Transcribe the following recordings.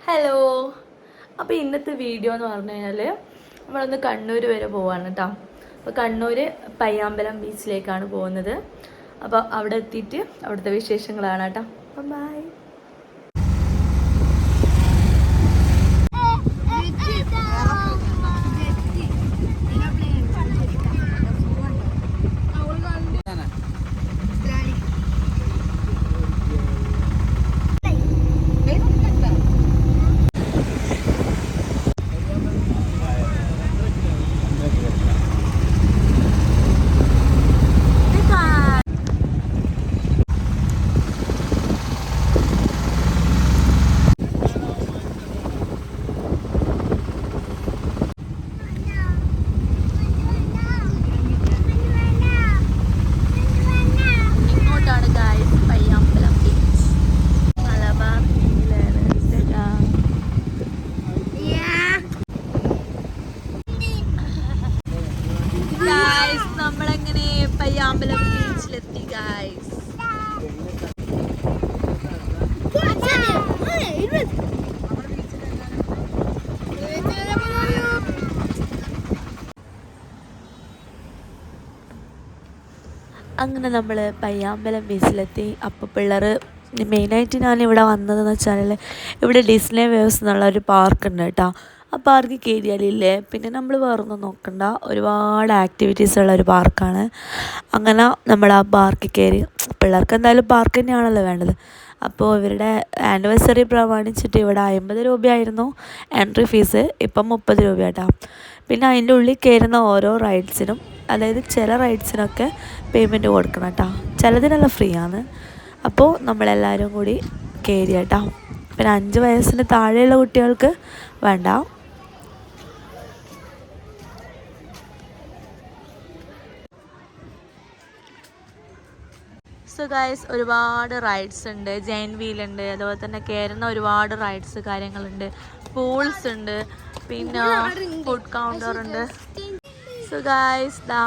Hello അപ്പോൾ ഇന്നത്തെ video എന്ന് പറഞ്ഞു കഴിഞ്ഞാൽ നമ്മളൊന്ന് കണ്ണൂർ വരെ പോവാണ് കേട്ടോ അപ്പോൾ കണ്ണൂർ പയ്യാമ്പലം ബീച്ചിലേക്കാണ് പോകുന്നത്. അപ്പോൾ അവിടെ എത്തിയിട്ട് അവിടുത്തെ വിശേഷങ്ങളാണ് കേട്ടോ അപ്പം ബൈ ഇങ്ങോട്ടാണ് ഗായ്സ് പയ്യാമ്പലം ബീച്ച് മലബാർ ഹില്ലിലാണ് ഇതെല്ലാം. ഗായ്സ് നമ്മളെങ്ങനെ പയ്യാമ്പലം ബീച്ചിലെത്തി ഗൈസ് അങ്ങനെ നമ്മൾ പയ്യാമ്പലം ബീച്ചിലെത്തി. അപ്പോൾ പിള്ളേർ മെയിനായിട്ട് ഞാൻ ഇവിടെ വന്നതെന്ന് വെച്ചാൽ ഇവിടെ ഡിസ്നി വേവ്സ് എന്നുള്ള ഒരു പാർക്ക് ഉണ്ട് കേട്ടോ. ആ പാർക്ക് കയറിയാലില്ലേ പിന്നെ നമ്മൾ വേറൊന്നും നോക്കണ്ട. ഒരുപാട് ആക്ടിവിറ്റീസ് ഉള്ള ഒരു പാർക്കാണ്. അങ്ങനെ നമ്മൾ ആ പാർക്ക് കയറി പിള്ളേർക്ക് എന്തായാലും പാർക്ക് തന്നെയാണല്ലോ വേണ്ടത്. അപ്പോൾ ഇവരുടെ ആനിവേഴ്സറി പ്രമാണിച്ചിട്ട് ഇവിടെ അമ്പത് രൂപയായിരുന്നു എൻട്രി ഫീസ് ഇപ്പം മുപ്പത് രൂപയാട്ടോ. പിന്നെ അതിന്റെ ഉള്ളിൽ കയറുന്ന ഓരോ റൈഡ്സിനും അതായത് ചില റൈഡ്സിനൊക്കെ പേയ്മെന്റ് കൊടുക്കണം കേട്ടോ ചിലതിനെല്ലാം ഫ്രീ ആണ് അപ്പോൾ നമ്മളെല്ലാവരും കൂടി കയറി കേട്ടോ പിന്നെ അഞ്ച് വയസ്സിന് താഴെയുള്ള കുട്ടികൾക്ക് വേണ്ട. സോ ഗായ്സ് ഒരുപാട് റൈഡ്സ് ഉണ്ട്. ജൈൻ വീലുണ്ട് അതുപോലെ തന്നെ കയറുന്ന ഒരുപാട് റൈഡ്സ് കാര്യങ്ങളുണ്ട്. പൂൾസ് ഉണ്ട്. പിന്നെ ഫുഡ് കൗണ്ടർ ഉണ്ട്. സോ ഗായ്സ് ദാ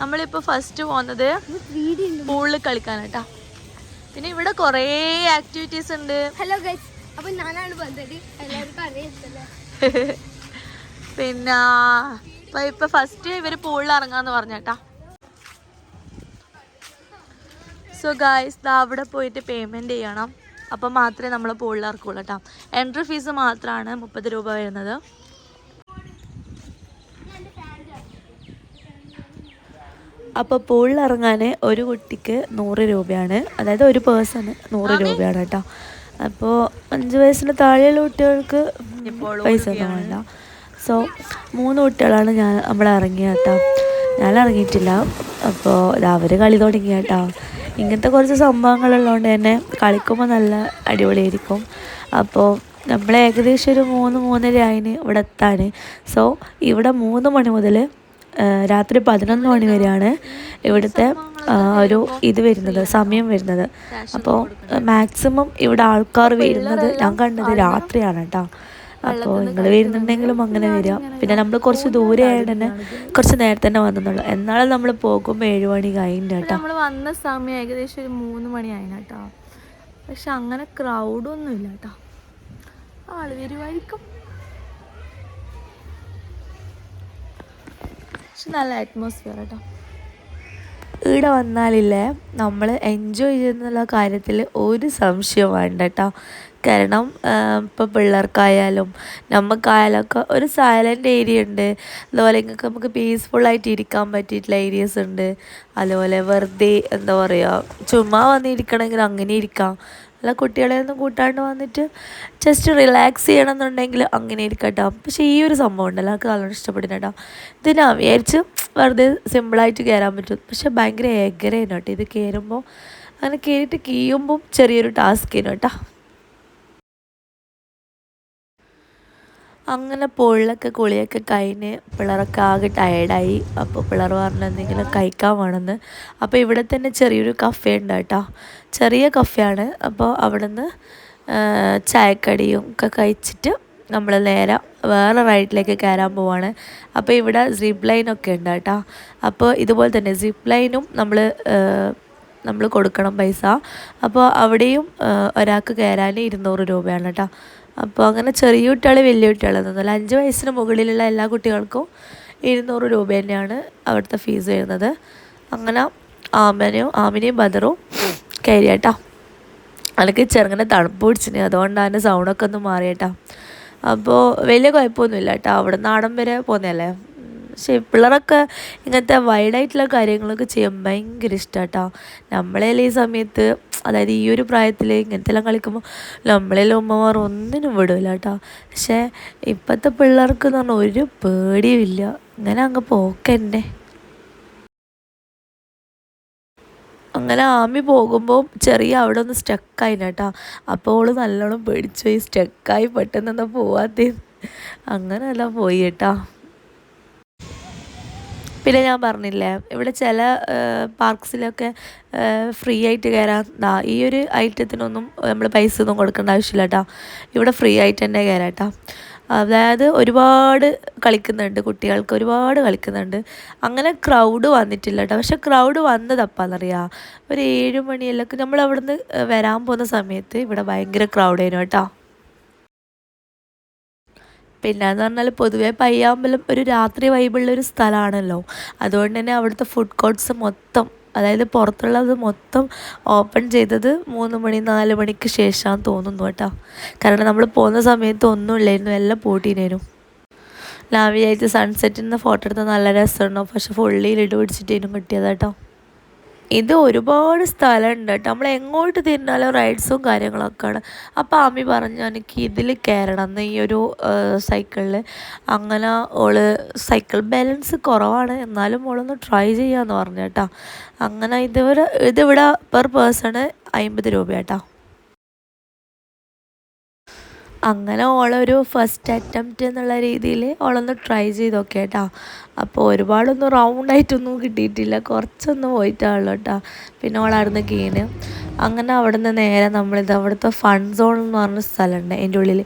നമ്മളിപ്പോൾ ഫസ്റ്റ് പോകുന്നത് പൂളിൽ കളിക്കാൻ കേട്ടോ പിന്നെ ഇവിടെ കുറേ ആക്ടിവിറ്റീസ് ഉണ്ട്. ഹലോ ഗൈസ് അപ്പൊ ഞാനാണ് വന്നത്. എല്ലാവർക്കും അറിയത്തില്ലേ? പിന്നെ ഇപ്പൊ ഇപ്പൊ ഫസ്റ്റ് ഇവർ പൂളിൽ ഇറങ്ങാന്ന് പറഞ്ഞേട്ടാ സോ ഗായ്സ് അവിടെ പോയിട്ട് പേയ്മെന്റ് ചെയ്യണം. അപ്പം മാത്രമേ നമ്മൾ പൂളിൽ ഇറക്കുള്ളൂ കേട്ടോ. എൻട്രി ഫീസ് മാത്രമാണ് മുപ്പത് രൂപ വരുന്നത്. അപ്പോൾ പൂളിൽ ഇറങ്ങാൻ ഒരു കുട്ടിക്ക് നൂറ് രൂപയാണ്. അതായത് ഒരു പേഴ്സണ് നൂറ് രൂപയാണ് കേട്ടോ. അപ്പോൾ അഞ്ച് വയസ്സിന് താഴെയുള്ള കുട്ടികൾക്ക് പൈസ ഒന്നും വേണ്ട. സോ മൂന്ന് കുട്ടികളാണ് ഞാൻ നമ്മൾ ഇറങ്ങിയ കേട്ടോ. ഞാൻ ഇറങ്ങിയിട്ടില്ല. അപ്പോൾ അവർ കളി തുടങ്ങി കേട്ടോ. ഇങ്ങനത്തെ കുറച്ച് സംഭവങ്ങളുള്ളതുകൊണ്ട് തന്നെ കളിക്കുമ്പോൾ നല്ല അടിപൊളിയായിരിക്കും. അപ്പോൾ നമ്മൾ ഏകദേശം ഒരു മൂന്ന് മൂന്നര ആയിന് ഇവിടെ എത്താൻ സോ ഇവിടെ മൂന്ന് മണി മുതൽ രാത്രി പതിനൊന്ന് മണി വരെയാണ് ഇവിടുത്തെ ഒരു ഇത് വരുന്നത് സമയം വരുന്നത്. അപ്പോൾ മാക്സിമം ഇവിടെ ആൾക്കാർ വരുന്നത് ഞാൻ കണ്ടത് രാത്രിയാണ് കേട്ടോ അപ്പോൾ നിങ്ങൾ വരുന്നുണ്ടെങ്കിലും അങ്ങനെ വരിക പിന്നെ നമ്മൾ കുറച്ച് ദൂരെ ആയതുകൊണ്ട് തന്നെ കുറച്ച് നേരത്തെ തന്നെ വന്നെന്നുള്ളൂ എന്നാലും നമ്മൾ പോകുമ്പോൾ ഏഴ് മണി കഴിഞ്ഞ കേട്ടോ നമ്മൾ വന്ന സമയം ഏകദേശം ഒരു മൂന്ന് മണി ആയിന് കേട്ടോ പക്ഷെ അങ്ങനെ ക്രൗഡൊന്നും ഇല്ല കേട്ടോ ആൾ വരുമായിരിക്കും പക്ഷെ നല്ല അറ്റ്മോസ്ഫിയർ കേട്ടോ ഇവിടെ വന്നാലില്ലേ നമ്മൾ എൻജോയ് ചെയ്യുന്നുള്ള കാര്യത്തിൽ ഒരു സംശയം വേണ്ട കേട്ടോ കാരണം ഇപ്പോൾ പിള്ളേർക്കായാലും നമുക്കായാലും ഒക്കെ ഒരു സൈലന്റ് ഏരിയ ഉണ്ട്. അതുപോലെ ഇങ്ങൾക്ക് നമുക്ക് പീസ്ഫുള്ളായിട്ട് ഇരിക്കാൻ പറ്റിയിട്ടുള്ള ഏരിയസ് ഉണ്ട്. അതുപോലെ വെറുതെ എന്താ പറയുക ചുമ്മാ വന്നിരിക്കണമെങ്കിൽ അങ്ങനെ ഇരിക്കാം. അല്ല കുട്ടികളെ ഒന്നും കൂട്ടാണ്ട് വന്നിട്ട് ജസ്റ്റ് റിലാക്സ് ചെയ്യണം എന്നുണ്ടെങ്കിൽ അങ്ങനെ ഇരിക്കട്ടോ. പക്ഷേ ഈ ഒരു സംഭവം ഉണ്ടല്ലോ എനിക്ക് നല്ലോണം ഇഷ്ടപ്പെടുന്ന കേട്ടോ. ഇത് ഞാൻ വിചാരിച്ച് വെറുതെ സിമ്പിളായിട്ട് കയറാൻ പറ്റും. പക്ഷേ ഭയങ്കര ഏകരേനോട്ടോ ഇത് കയറുമ്പോൾ അങ്ങനെ കയറിയിട്ട് കീയുമ്പം ചെറിയൊരു ടാസ്ക് കേട്ടോ. അങ്ങനെ പൊള്ളൊക്കെ കുളിയൊക്കെ കഴിഞ്ഞ് പിള്ളേരൊക്കെ ആകെ ടയർഡായി അപ്പോൾ പിള്ളേർ പറഞ്ഞു എന്തെങ്കിലും കഴിക്കാൻ വേണമെന്ന് അപ്പോൾ ഇവിടെ തന്നെ ചെറിയൊരു കഫേ ഉണ്ട് കേട്ടോ ചെറിയ കഫയാണ് അപ്പോൾ അവിടെ നിന്ന് ചായക്കടിയും ഒക്കെ കഴിച്ചിട്ട് നമ്മൾ നേരെ വേറെ റൈഡിലേക്ക് കയറാൻ പോവാണ്. അപ്പോൾ ഇവിടെ സിപ്പ് ലൈനൊക്കെ ഉണ്ട് കേട്ടോ അപ്പോൾ ഇതുപോലെ തന്നെ സിപ്പ് ലൈനും നമ്മൾ നമ്മൾ കൊടുക്കണം പൈസ. അപ്പോൾ അവിടെയും ഒരാൾക്ക് കയറാൻ ഇരുന്നൂറ് രൂപയാണ് കേട്ടോ അപ്പോൾ അങ്ങനെ ചെറിയ കുട്ടികൾ വലിയ കുട്ടികൾ എന്നല്ല അഞ്ച് വയസ്സിന് മുകളിലുള്ള എല്ലാ കുട്ടികൾക്കും ഇരുന്നൂറ് രൂപ തന്നെയാണ് അവിടുത്തെ ഫീസ് വരുന്നത്. അങ്ങനെ ആമനെയും ആമിനെയും ബദറും കയറി കേട്ടോ. എനിക്ക് ചെറുങ്ങനെ തണുപ്പ് പിടിച്ചിന്. അതുകൊണ്ടാണ് സൗണ്ടൊക്കെ ഒന്ന് മാറിയേട്ടാ. അപ്പോൾ വലിയ കുഴപ്പമൊന്നുമില്ല കേട്ടോ. അവിടെ നാടൻ വരെ പോകുന്നതല്ലേ പക്ഷേ പിള്ളേരൊക്കെ ഇങ്ങനത്തെ വൈഡായിട്ടുള്ള കാര്യങ്ങളൊക്കെ ചെയ്യാൻ ഭയങ്കര ഇഷ്ടമാണ് കേട്ടോ നമ്മളെല്ലാം ഈ സമയത്ത് അതായത് ഈ ഒരു പ്രായത്തിൽ ഇങ്ങനത്തെ എല്ലാം കളിക്കുമ്പോൾ നമ്മളെല്ലാം ഉമ്മമാർ ഒന്നിനും വിടില്ല കേട്ടോ പക്ഷേ ഇപ്പോഴത്തെ പിള്ളേർക്ക് എന്ന് പറഞ്ഞാൽ ഒരു പേടിയുമില്ല ഇങ്ങനെ അങ്ങ് പോക്കന്നെ. അങ്ങനെ ആമി പോകുമ്പോൾ ചെറിയ അവിടെ ഒന്ന് സ്റ്റക്കായി കേട്ടോ അപ്പോൾ അവൾ നല്ലോണം പേടിച്ചു പോയി സ്റ്റക്കായി പെട്ടെന്ന് എന്താ പോവാത്തേ. അങ്ങനെയല്ല പോയി കേട്ടോ പിന്നെ ഞാൻ പറഞ്ഞില്ലേ ഇവിടെ ചില പാർക്സിലൊക്കെ ഫ്രീ ആയിട്ട് കയറാൻ ദാ ഈ ഒരു ഐറ്റത്തിനൊന്നും നമ്മൾ പൈസ ഒന്നും കൊടുക്കേണ്ട ആവശ്യമില്ല കേട്ടോ ഇവിടെ ഫ്രീ ആയിട്ട് തന്നെ കയറാം കേട്ടോ അതായത് ഒരുപാട് കളിക്കുന്നുണ്ട് കുട്ടികൾക്ക് ഒരുപാട് കളിക്കുന്നുണ്ട്. അങ്ങനെ ക്രൗഡ് വന്നിട്ടില്ല കേട്ടോ പക്ഷെ ക്രൗഡ് വന്നത് അപ്പാന്നറിയാം ഒരു ഏഴ് മണിയെല്ലാം നമ്മൾ അവിടുന്ന് വരാൻ പോകുന്ന സമയത്ത് ഇവിടെ ഭയങ്കര ക്രൗഡേനു കേട്ടോ പിന്നെ എന്ന് പറഞ്ഞാൽ പൊതുവേ പയ്യാമ്പലം ഒരു രാത്രി വൈബുള്ള ഒരു സ്ഥലമാണല്ലോ അതുകൊണ്ട് തന്നെ അവിടുത്തെ ഫുഡ് കോർട്ട്സ് മൊത്തം അതായത് പുറത്തുള്ളത് മൊത്തം ഓപ്പൺ ചെയ്തത് മൂന്ന് മണി നാല് മണിക്ക് ശേഷമാണെന്ന് തോന്നുന്നു കേട്ടോ. കാരണം നമ്മൾ പോകുന്ന സമയത്ത് ഒന്നും ഇല്ലായിരുന്നു എല്ലാം പൂട്ടിനേനു. ഞാൻ സൺസെറ്റിൽ നിന്ന് ഫോട്ടോ എടുത്താൽ നല്ല രസമുണ്ടോ പക്ഷെ ഫുള്ളിയിൽ ഇട്ട് പിടിച്ചിട്ടേനും കിട്ടിയത് കേട്ടോ. ഇത് ഒരുപാട് സ്ഥലമുണ്ട് കേട്ടോ. നമ്മൾ എങ്ങോട്ട് തിരിഞ്ഞാലും റൈഡ്സും കാര്യങ്ങളൊക്കെയാണ്. അപ്പോൾ ആമി പറഞ്ഞു എനിക്ക് ഇതിൽ കയറണം എന്ന് ഈ ഒരു സൈക്കിളിൽ അങ്ങനെ ഓൾ സൈക്കിൾ ബാലൻസ് കുറവാണ്. എന്നാലും ഓളൊന്ന് ട്രൈ ചെയ്യാമെന്ന് പറഞ്ഞു കേട്ടോ. അങ്ങനെ ഇതുവരെ ഇതിവിടെ പെർ പേഴ്സണ് അമ്പത് രൂപ കേട്ടോ. അങ്ങനെ ഓളൊരു ഫസ്റ്റ് അറ്റംപ്റ്റ് എന്നുള്ള രീതിയിൽ ഓളൊന്ന് ട്രൈ ചെയ്ത് നോക്കി കേട്ടോ അപ്പോൾ ഒരുപാടൊന്നും റൗണ്ടായിട്ടൊന്നും കിട്ടിയിട്ടില്ല. കുറച്ചൊന്നും പോയിട്ടാണല്ലോ കേട്ടോ പിന്നെ ഓളായിരുന്നു കീന് അങ്ങനെ അവിടെ നിന്ന് നേരെ നമ്മളിത് അവിടുത്തെ ഫൺ സോൺ എന്ന് പറഞ്ഞ സ്ഥലമുണ്ട് എന്റെ ഉള്ളിൽ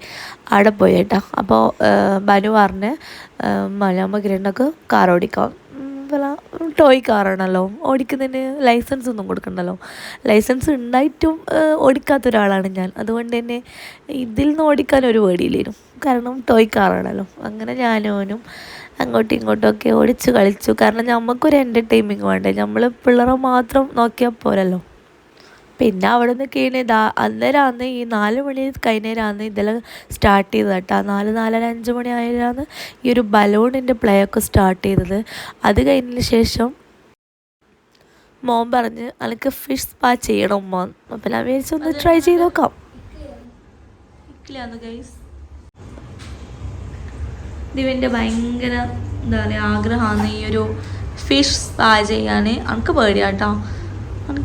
അവിടെ പോയി കേട്ടോ അപ്പോൾ ബനു പറഞ്ഞ് മലയാമ്പ കിരണ്ടൊക്കെ കാർ ഓടിക്കാം ടോയ് കാറാണല്ലോ ഓടിക്കുന്നതിന് ലൈസൻസ് ഒന്നും കൊടുക്കണ്ടല്ലോ. ലൈസൻസ് ഉണ്ടായിട്ടും ഓടിക്കാത്ത ഒരാളാണ് ഞാൻ. അതുകൊണ്ട് തന്നെ ഇതിൽ നിന്ന് ഓടിക്കാൻ ഒരു പേടിയില്ലേനും. കാരണം ടോയ് കാറാണല്ലോ അങ്ങനെ ഞാനോനും അങ്ങോട്ടും ഇങ്ങോട്ടും ഒക്കെ ഓടിച്ച് കളിച്ചു. കാരണം നമുക്കൊരു എന്റർടൈൻമിങ് വേണ്ടേ? നമ്മൾ പിള്ളേരെ മാത്രം നോക്കിയാൽ പോരല്ലോ. പിന്നെ അവിടെ നിന്ന് കഴിഞ്ഞതാ അന്നേരമാണ് ഈ നാല് മണി കഴിഞ്ഞേരാന്ന് ഇതെല്ലാം സ്റ്റാർട്ട് ചെയ്തത് കേട്ടോ. നാല് നാലര അഞ്ച് മണി ആയാലാണ് ഈ ഒരു ബലൂണിന്റെ പ്ലേ ഒക്കെ സ്റ്റാർട്ട് ചെയ്തത്. അത് കഴിഞ്ഞതിന് ശേഷം മോൻ പറഞ്ഞ് അനക്ക് ഫിഷ് സ്പാ ചെയ്യണം മോൻ അപ്പം ഞാൻ വിചാരിച്ചു ഒന്ന് ട്രൈ ചെയ്ത് നോക്കാം. ദിവന്റെ ഭയങ്കര എന്താ പറയുക ആഗ്രഹമാണ് ഈ ഒരു ഫിഷ് സ്പാ ചെയ്യാൻ എനിക്ക് പേടിയാട്ടോ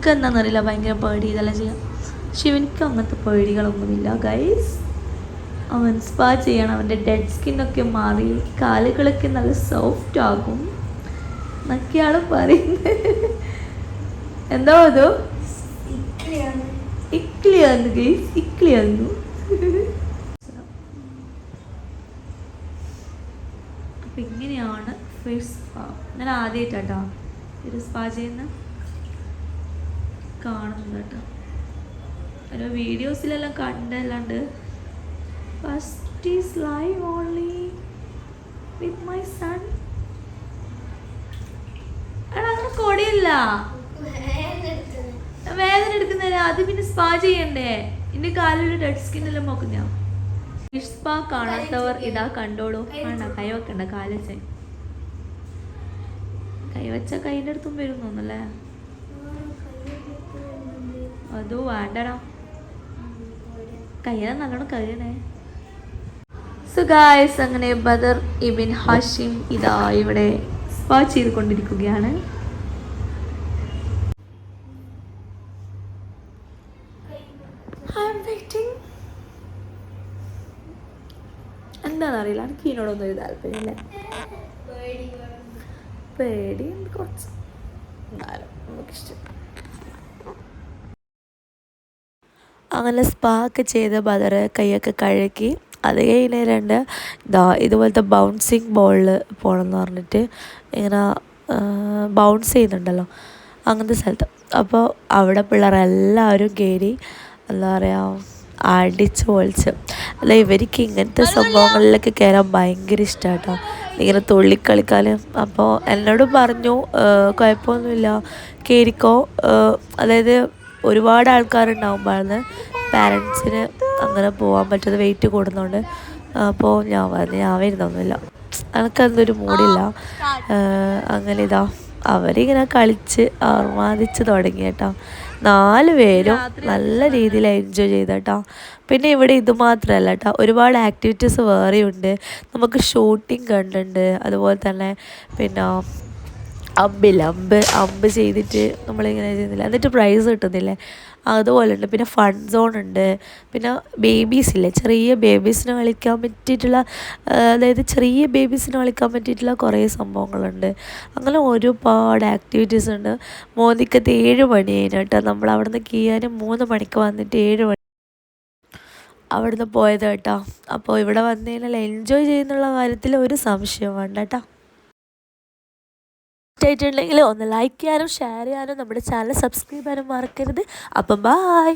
എനിക്ക് എന്താണെന്നറിയില്ല ഭയങ്കര പേടി ഇതെല്ലാം ചെയ്യാം പക്ഷെ ഇവനിക്ക് അങ്ങനത്തെ പേടികളൊന്നുമില്ല ഗൈസ് അവൻ സ്പാ ചെയ്യണം അവന്റെ ഡെഡ് സ്കിന്നൊക്കെ മാറി കാലുകളൊക്കെ നല്ല സോഫ്റ്റ് ആകും എന്നൊക്കെയാണ് പറയുന്നത്. എന്താ അത് ഇക്ലിയാന്ന് ഗൈസ് ഇക്ലിയാന്നു അപ്പം ഇങ്ങനെയാണ് ഫേസ് സ്പാ ഞാൻ ആദ്യമായിട്ടാട്ടോ ഒരു സ്പാ ചെയ്യുന്ന കാണുന്നത് കേട്ടോ. ഓരോ വീഡിയോസിലെല്ലാം കണ്ടല്ലാണ്ട് first is live only with my son അങ്ങനെ കൊടിയില്ല. വേദന എടുക്കുന്നതിന് അത് പിന്നെ സ്പാ ചെയ്യണ്ടേ? എന്റെ കാലിലൊരു ഡെഡ് സ്കിൻ എല്ലാം നോക്കുന്ന സ്പാ കാണാത്തവർ ഇതാ കണ്ടോളൂ. വേണ്ട കൈ വെക്കണ്ട കാലച്ച കൈവച്ച കൈന്റെ അടുത്തും വരും തോന്നല്ലേ അതോ വേണ്ടടാ. കയ്യാൻ നല്ലോണം കഴിയണേ സോ ഗായ്സ് അങ്ങനെ ബദർ ഇബിൻ ഹാഷിം ഇതാ ഇവിടെ വാച്ച് ചെയ്തുകൊണ്ടിരിക്കുകയാണ്. എന്താണെന്നറിയില്ല എനിക്ക് ഇതിനോടൊന്നും ഒരു താല്പര്യമില്ല. പേടി. കുറച്ച് എന്നാലും നമുക്കിഷ്ടം. അങ്ങനെ സ്പാ ഒക്കെ ചെയ്ത് ബദർ കൈയൊക്കെ കഴുകി അത് കഴിഞ്ഞ് രണ്ട് ഇതാ ഇതുപോലത്തെ ബൗൺസിങ് ബോളിൽ പോകണമെന്ന് പറഞ്ഞിട്ട് ഇങ്ങനെ ബൗൺസ് ചെയ്യുന്നുണ്ടല്ലോ അങ്ങനത്തെ സ്ഥലത്ത്. അപ്പോൾ അവിടെ പിള്ളേരെല്ലാവരും കയറി എന്താ പറയുക അടിച്ച് പൊളിച്ച്. അല്ല ഇവർക്ക് ഇങ്ങനത്തെ സംഭവങ്ങളിലൊക്കെ കയറാൻ ഭയങ്കര ഇഷ്ടമാട്ടോ ഇങ്ങനെ തുള്ളിക്കളിക്കാനും. അപ്പോൾ എന്നോടും പറഞ്ഞു "ഏഹ്, കുഴപ്പമൊന്നുമില്ല. കയറിക്കോ. അതായത് ഒരുപാട് ആൾക്കാരുണ്ടാകുമ്പോഴാണ് പാരൻസിന് അങ്ങനെ പോകാൻ പറ്റാതെ വെയിറ്റ് കൂടുന്നതുകൊണ്ട് അപ്പോൾ ഞാൻ പറഞ്ഞു ഞാൻ വരുന്നൊന്നുമില്ല. എനിക്കതൊരു മൂടില്ല. അങ്ങനെ ഇതാ. അവരിങ്ങനെ കളിച്ച് ആർമാദിച്ച് തുടങ്ങി കേട്ടോ. നാല് പേരും നല്ല രീതിയിൽ എൻജോയ് ചെയ്ത കേട്ടോ പിന്നെ ഇവിടെ ഇത് മാത്രമല്ല കേട്ടോ. ഒരുപാട് ആക്ടിവിറ്റീസ് വേറെയുണ്ട്. നമുക്ക് ഷൂട്ടിംഗ് കണ്ടുണ്ട് അതുപോലെ തന്നെ പിന്നെ അമ്പില്ല അമ്പ് അമ്പ് ചെയ്തിട്ട് നമ്മളിങ്ങനെ ചെയ്യുന്നില്ല. എന്നിട്ട് പ്രൈസ് കിട്ടുന്നില്ലേ? അതുപോലെ ഉണ്ട് പിന്നെ ഫൺ സോൺ ഉണ്ട്. പിന്നെ ബേബീസ് ഇല്ലേ? ചെറിയ ബേബീസിന് കളിക്കാൻ പറ്റിയിട്ടുള്ള അതായത് ചെറിയ ബേബീസിന് കളിക്കാൻ പറ്റിയിട്ടുള്ള കുറേ സംഭവങ്ങളുണ്ട്. അങ്ങനെ ഒരുപാട് ആക്ടിവിറ്റീസ് ഉണ്ട്. മോദിക്കത്ത് ഏഴ് മണി കേട്ടോ. നമ്മൾ അവിടെ നിന്ന് കീയാനും മൂന്ന് മണിക്ക് വന്നിട്ട് ഏഴ് മണി. അവിടുന്ന് പോയത് കേട്ടോ. അപ്പോൾ ഇവിടെ വന്നു കഴിഞ്ഞാൽ എൻജോയ് ചെയ്യുന്നുള്ള കാര്യത്തിൽ ഒരു സംശയം വേണ്ട കേട്ടോ. ഇഷ്ടമായിട്ടുണ്ടെങ്കിൽ ഒന്ന് ലൈക്ക് ചെയ്യാനും ഷെയർ ചെയ്യാനും നമ്മുടെ ചാനൽ സബ്സ്ക്രൈബ് ചെയ്യാനും മറക്കരുത്. അപ്പം ബായ്